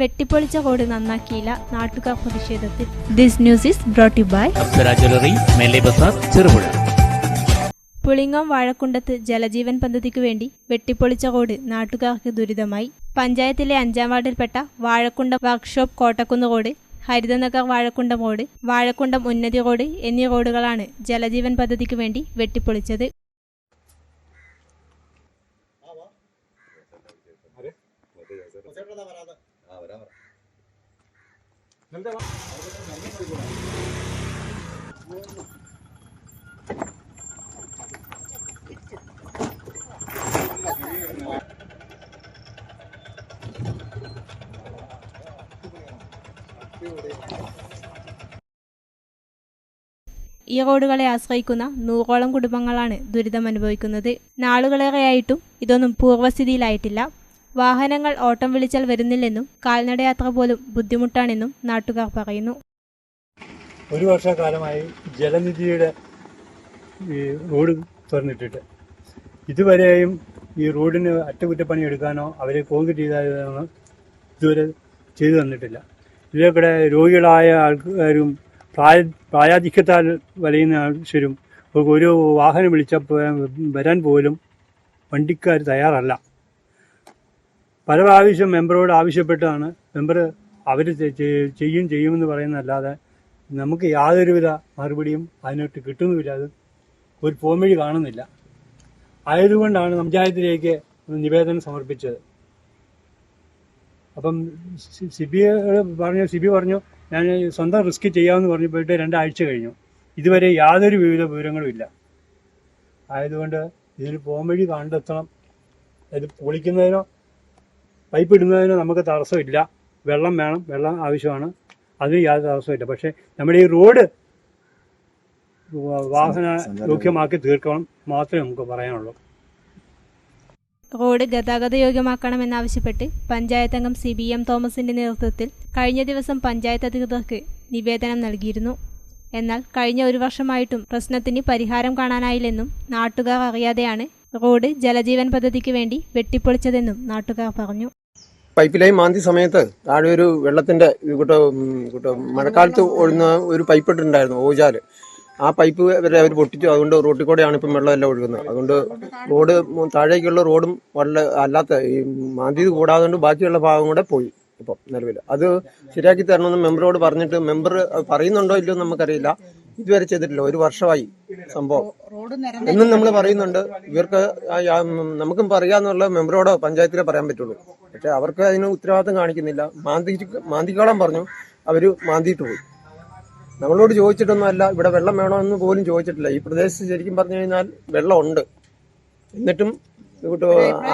വെട്ടിപ്പൊളിച്ച road നന്നാക്കിയില്ല. നാട്ടുകാർ പ്രതിഷേധത്തിൽ. This news is brought by Cherupuzha. Pulingome വാഴക്കുണ്ടത്ത് Jal Jeevan പദ്ധതിക്ക് വേണ്ടി വെട്ടിപ്പൊളിച്ച കോട് നാട്ടുകാർക്ക് ദുരിതമായി. പഞ്ചായത്തിലെ അഞ്ചാം വാർഡിൽപ്പെട്ട Vazhakkundam workshop Kottakkunnu road Harithanagar Vazhakkundam road Vazhakkundam ഉന്നതി റോഡ് എന്നീ റോഡുകളാണ് ജലജീവൻ പദ്ധതിക്ക് വേണ്ടി വെട്ടിപ്പൊളിച്ചത്. ഈ റോഡുകളെ ആശ്രയിക്കുന്ന നൂറോളം കുടുംബങ്ങളാണ് ദുരിതം അനുഭവിക്കുന്നത് നാളുകളേറെയായിട്ടും ഇതൊന്നും പൂർവസ്ഥിതിയിലായിട്ടില്ല. വാഹനങ്ങൾ ഓട്ടം വിളിച്ചാൽ വരുന്നില്ലെന്നും കാൽനടയാത്ര പോലും ബുദ്ധിമുട്ടാണെന്നും നാട്ടുകാർ പറയുന്നു. ഒരു വർഷക്കാലമായി ജലനിധിയുടെ റോഡ് തുറന്നിട്ടിട്ട്. ഇതുവരെയും ഈ റോഡിന് അറ്റകുറ്റപ്പണി എടുക്കാനോ അവരെ കോൺക്രീറ്റ് ചെയ്താലോ ഇതുവരെ ചെയ്തു തന്നിട്ടില്ല. ഇതിലൂടെ രോഗികളായ ആൾക്കാരും പ്രായ പ്രായാധിക്യത്താൽ വലയുന്ന മനുഷ്യരും ഒരു വാഹനം വിളിച്ചപ്പോൾ വരാൻ പോലും വണ്ടിക്കാർ തയ്യാറല്ല. പല പ്രാവശ്യം മെമ്പറോട് ആവശ്യപ്പെട്ടാണ്. മെമ്പർ അവർ ചെയ്യും ചെയ്യുമെന്ന് പറയുന്നതല്ലാതെ നമുക്ക് യാതൊരുവിധ മറുപടിയും അതിനോട്ട് കിട്ടുന്നുമില്ല. അത് ഒരു പോംവഴി കാണുന്നില്ല. ആയതുകൊണ്ടാണ് പഞ്ചായത്തിലേക്ക് നിവേദനം സമർപ്പിച്ചത്. അപ്പം സിബി പറഞ്ഞു സിബി പറഞ്ഞു ഞാൻ സ്വന്തം റിസ്ക് ചെയ്യാമെന്ന് പറഞ്ഞു പോയിട്ട് രണ്ടാഴ്ച കഴിഞ്ഞു. ഇതുവരെ യാതൊരു വിവിധ വിവരങ്ങളും ഇല്ല ആയതുകൊണ്ട് ഇതിന് പോംവഴി കണ്ടെത്തണം. ഇത് പൊളിക്കുന്നതിനോ പൈപ്പ് ഇടുന്നതിന് നമുക്ക് തടസ്സമില്ല. വെള്ളം വേണം വെള്ളം ആവശ്യമാണ്. അതിന് യാതൊരു തടസ്സമില്ല പക്ഷേ നമ്മുടെ ഈ റോഡ് വാഹന യോഗ്യമാക്കി തീർക്കണം മാത്രമേ നമുക്ക് പറയാനുള്ളൂ. റോഡ് ഗതാഗത യോഗ്യമാക്കണമെന്നാവശ്യപ്പെട്ട് പഞ്ചായത്ത് അംഗം സി ബി എം തോമസിന്റെ നേതൃത്വത്തിൽ കഴിഞ്ഞ ദിവസം പഞ്ചായത്ത് അധികൃതർക്ക് നിവേദനം നൽകിയിരുന്നു. എന്നാൽ കഴിഞ്ഞ ഒരു വർഷമായിട്ടും പ്രശ്നത്തിന് പരിഹാരം കാണാനായില്ലെന്നും നാട്ടുകാർ അറിയാതെയാണ് റോഡ് ജലജീവൻ പദ്ധതിക്ക് വേണ്ടി വെട്ടിപ്പൊളിച്ചതെന്നും നാട്ടുകാർ പറഞ്ഞു. പൈപ്പ് ലൈൻ മാന്തി സമയത്ത് താഴെ ഒരു വെള്ളത്തിന്റെ കൂട്ടോ മഴക്കാലത്ത് ഒഴുന്ന ഒരു പൈപ്പ് ഇട്ടിട്ടുണ്ടായിരുന്നു ഓജാൽ. ആ പൈപ്പ് വരെ അവർ പൊട്ടിച്ചു. അതുകൊണ്ട് റോട്ടിൽ കൂടെയാണ് ഇപ്പം വെള്ളം എല്ലാം ഒഴുകുന്നത്. അതുകൊണ്ട് റോഡ് താഴേക്കുള്ള റോഡും വളരെ അല്ലാത്ത ഈ മാന്തിയത് കൂടാതെ കൊണ്ട് ബാക്കിയുള്ള ഭാഗം കൂടെ പോയി ഇപ്പം നിലവിൽ അത് ശരിയാക്കി തരണമെന്ന് മെമ്പറോട് പറഞ്ഞിട്ട് മെമ്പർ പറയുന്നുണ്ടോ ഇല്ലയോ നമുക്കറിയില്ല. ഇതുവരെ ചെയ്തിട്ടില്ല. ഒരു വർഷമായി സംഭവം. ഇന്നും നമ്മൾ പറയുന്നുണ്ട് ഇവർക്ക് നമുക്കും പറയാന്നുള്ള മെമ്പറോടോ പഞ്ചായത്തിലോ പറയാൻ പറ്റുള്ളൂ. പക്ഷെ അവർക്ക് അതിന് ഉത്തരവാദിത്തം കാണിക്കുന്നില്ല. മാന്തി മാന്തിക്കോളം പറഞ്ഞു. അവർ മാന്തിയിട്ട് പോയി. നമ്മളോട് ചോദിച്ചിട്ടൊന്നുമല്ല ഇവിടെ വെള്ളം വേണമെന്ന് പോലും ചോദിച്ചിട്ടില്ല. ഈ പ്രദേശത്ത് ശരിക്കും പറഞ്ഞു കഴിഞ്ഞാൽ വെള്ളമുണ്ട്. എന്നിട്ടും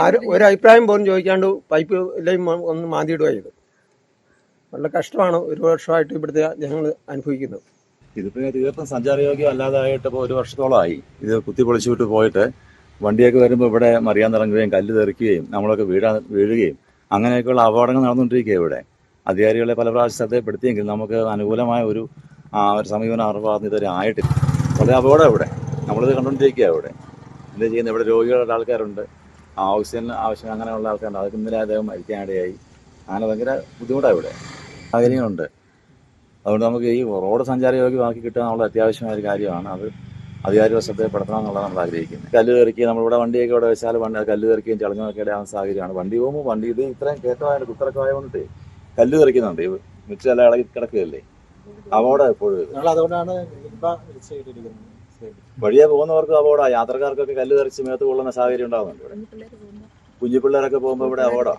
ആര് അഭിപ്രായം പോലും ചോദിക്കാണ്ട് പൈപ്പ് ലൈൻ ഒന്ന് മാന്തിയിടുക ചെയ്തു വളരെ കഷ്ടമാണ് ഒരു വർഷമായിട്ട് ഇവിടുത്തെ ജനങ്ങൾ അനുഭവിക്കുന്നത്. ഇതിപ്പോ തീർത്തും സഞ്ചാരയോഗ്യം അല്ലാതായിട്ട് ഇപ്പോൾ ഒരു വർഷത്തോളമായി. ഇത് കുത്തിപ്പൊളിച്ചു വിട്ട് പോയിട്ട് വണ്ടിയൊക്കെ വരുമ്പോൾ ഇവിടെ മറിയാൻ തുടങ്ങുകയും കല്ല് തെറിക്കുകയും നമ്മളൊക്കെ വീഴാ വീഴുകയും അങ്ങനെയൊക്കെയുള്ള അപകടങ്ങൾ നടന്നുകൊണ്ടിരിക്കുകയാണ് ഇവിടെ. അധികാരികളെ പല പ്രാവശ്യം ശ്രദ്ധപ്പെടുത്തിയെങ്കിലും നമുക്ക് അനുകൂലമായ ഒരു ഒരു സമീപനം അവരുടെ ഇതുവരെ ആയിട്ടില്ല. വളരെ അപകടം ഇവിടെ. നമ്മളിത് കണ്ടുകൊണ്ടിരിക്കുക ഇവിടെ. എന്താ ചെയ്യുന്നത്? ഇവിടെ രോഗികളുടെ ആൾക്കാരുണ്ട്. ഓക്സിജൻ ആവശ്യം അങ്ങനെയുള്ള ആൾക്കാരുണ്ട്. അതൊക്കെ ഇന്നലെ അദ്ദേഹം മരിക്കാനിടയായി അങ്ങനെ ഭയങ്കര ബുദ്ധിമുട്ടാണ് ഇവിടെ. സാഹചര്യങ്ങളുണ്ട്. അതുകൊണ്ട് നമുക്ക് ഈ റോഡ് സഞ്ചാരയോഗ്യമാക്കി കിട്ടുക എന്നുള്ള അത്യാവശ്യമായ ഒരു കാര്യമാണ്. അത് അധികാരികൾ ശ്രദ്ധപ്പെടുത്തണം എന്നുള്ളത് നമ്മൾ ആഗ്രഹിക്കുന്നത്. കല്ല് തെറിക്കുക നമ്മളിവിടെ വണ്ടിയൊക്കെ ഇവിടെ വെച്ചാൽ വണ്ടി കല്ല് തെറിക്കുകയും ചളഞ്ഞൊക്കെ ഇടാവുന്ന സാഹചര്യമാണ്. വണ്ടി പോകുമ്പോൾ വണ്ടി ഇത് ഇത്രയും കയറ്റമായിട്ട് കുത്തറൊക്കെ ആയതുകൊണ്ട് കല്ല് തെറിക്കുന്നുണ്ട് മിച്ചം എല്ലാം ഇളകി കിടക്കുകയല്ലേ? അപകടം എപ്പോഴും അതുകൊണ്ടാണ് വഴിയെ പോകുന്നവർക്ക് അപകടം യാത്രക്കാർക്കൊക്കെ കല്ല് തെറിച്ച് മേത്ത് കൊള്ളുന്ന സാഹചര്യം ഉണ്ടാകുന്നുണ്ട് ഇവിടെ. കുഞ്ഞു പിള്ളേരൊക്കെ പോകുമ്പോൾ ഇവിടെ അപകടം.